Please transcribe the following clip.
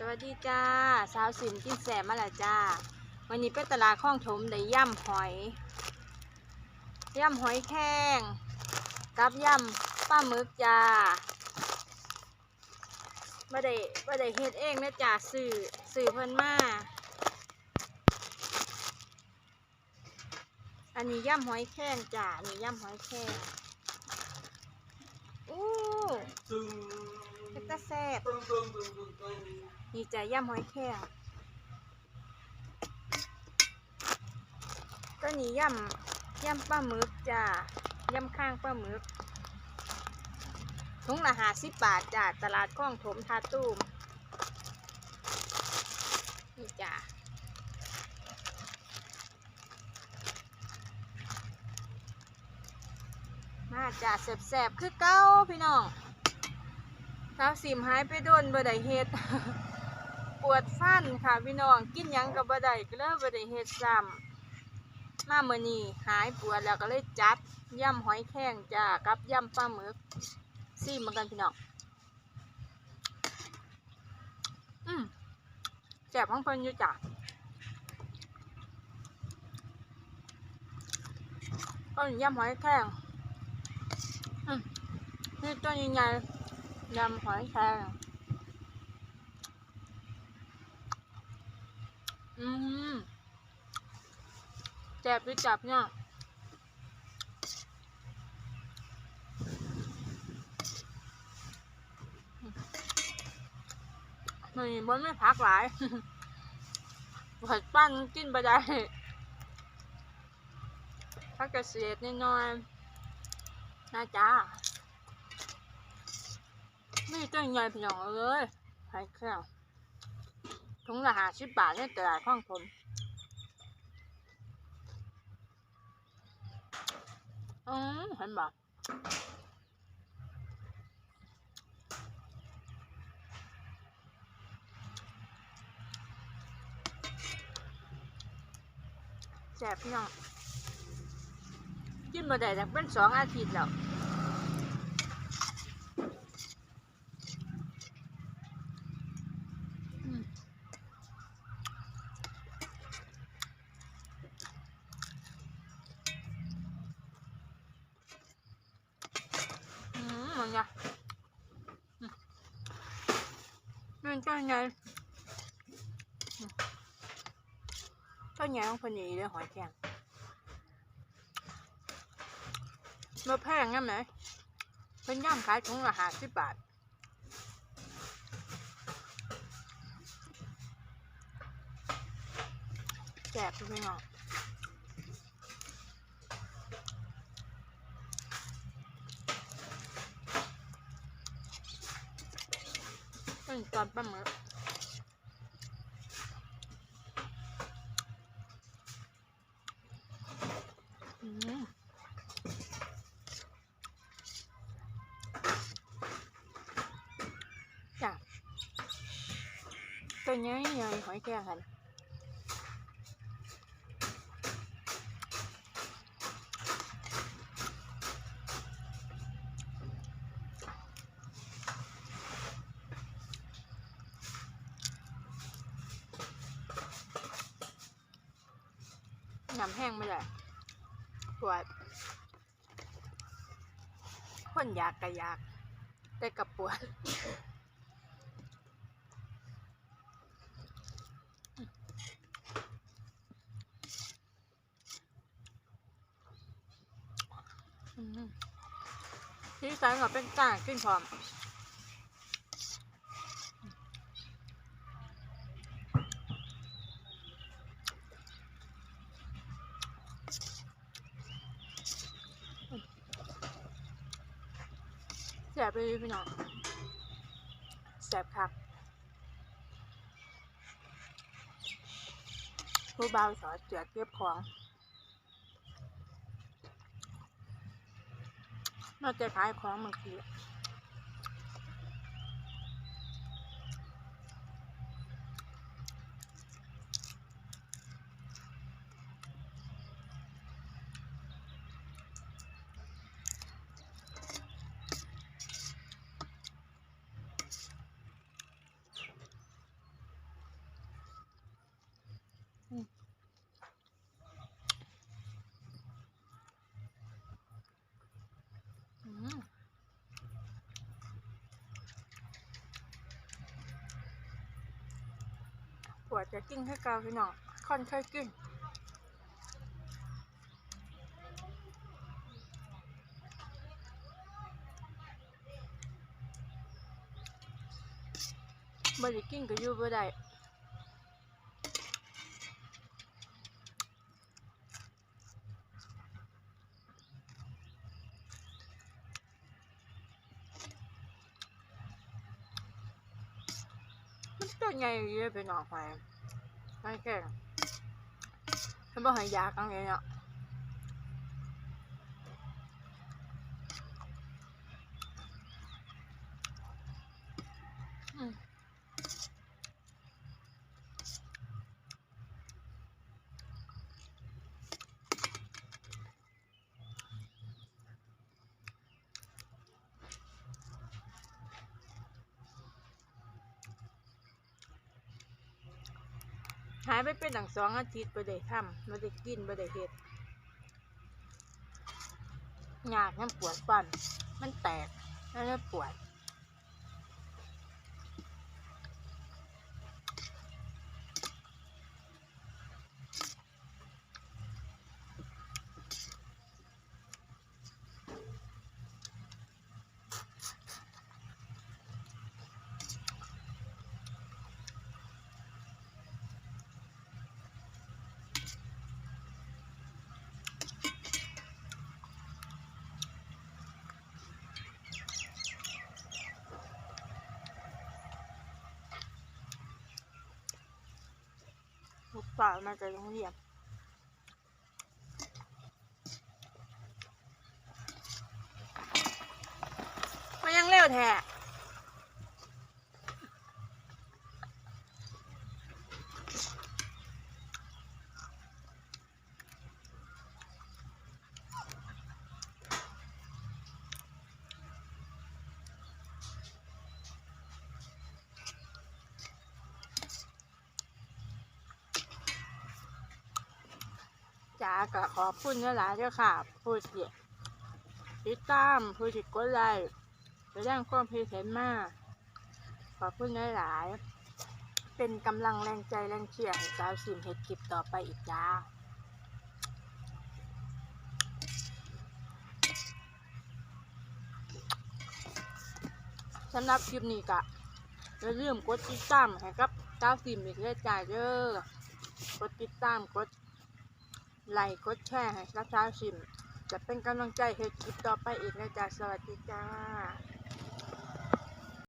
สวัสดีจ้า สาวสินกินแสบมาแล้วจ้า วันนี้ไปตลาดข้องถมได้ย่ำหอย ย่ำหอยแข้ง กับย่ำปลาหมึกจ้าบ่ได้บ่ได้เฮ็ดเองนะจ้าสื่อสื่อเพิ่นมาอันนี้ย่ำหอยแข้งจ้าอันนี้ย่ำหอยแข้งอู้ตึงเป็นตาแซ่บ ตึงตึงตึงตึงตึง นี่จะย่ำหอยแครงก็นี่ย่ำย่ำปลาหมึกจ้าย่ำข้างปลาหมึกถุงละหาสิบบาทจ้าตลาดคลองถมทาตูมนี่จ้ามาจ้าแสบๆ คือเก้าพี่น้องสาวสิมหายไปโดนบ่ได้เฮ็ด วดฟันค่ะพี่น้องกินหยังกับบ่ได้ก็เลยบ่ได้เฮ็ดซ้ำมามื้อนี้หายปวดแล้วก็เลยจัดย่ำหอยแข้งจ้ากับย่ำปลาหมึกซีมเหมือนกันพี่น้องอืมแซ่บของเพิ่นอยู่จ้ะก็ย่ำหอยแข้งอืมนี่ตัวใหญ่ๆยำหอยแครง อืมแจบไปจับเนี่ยมันบนไม่พักหลายผัดปั้นกินไปได้พักเกษตรนิดหน่อยนะจ้าไม่ต้นใหญ่พี่น้องเอ้ยหายแค่ ถุงละห้าสิบบาทเนี่ยตลาดข้องผมอืมเห็นบ่แสบพี่น้องกินมาได้แต่เป็นสองอาทิตย์แล้ว อืมอืมมัน ไงมันก็ไงอืมก็ไงของคนนี้เลยหอยแครงมาแพงงั้นไหมเป็นย่ำขายถุงละห้าสิบบาทแจกพี่น้องเป็นตอนปลาหมึกอืมจ้ะตัวนี้ยังหอยแครงกัน น้ำแห้งไม่ได้ปวดคนอยากกะอยาก แต่กับปวดที่ใส่ก็เป็นก้างขึ้นพร้อม แสบเลยพี่น้องแสบคักผู้บ่าวสอนเจือเก็บของนอกจากขายของบางที วดจะกินให้เกาพี่น้องค่อนค่อยกินบ่ได้กินก็อยู่บ่ได้ ตัวใหญ่เยอะไปหน่อยไปไม่แก่ฉันบอกให้ยากันเลยเนาะอืม หายไปเป็นหนังสองอาทิตย์ไปได้ทำไม่ได้กินไม่ได้เห็ดยากมันปวดฟัน มันแตกแล้วมันปวด ลูกสาวมาจากโรงเรียนมันยังเร็วแท้ จ๋าก็ขอบคุณหลายๆเจ้าค่ะ ผู้ที่ติดตามผู้ที่กดไลค์แสดงความคิดเห็นมาขอบคุณหลายๆเป็นกำลังแรงใจแรงเชียร์ให้สาวสิมเฮ็ดคลิปต่อไปอีกจ้าสำหรับคลิปนี้ก็อย่าลืมกดติดตามให้กับสาวสิมอีกเลยจ้าเด้อกดติดตามกด ไลค์กดแชร์ให้กับสาชิม จะเป็นกำลังใจให้คลิปต่อไปอีกนะจ๊ะ สวัสดีจ้า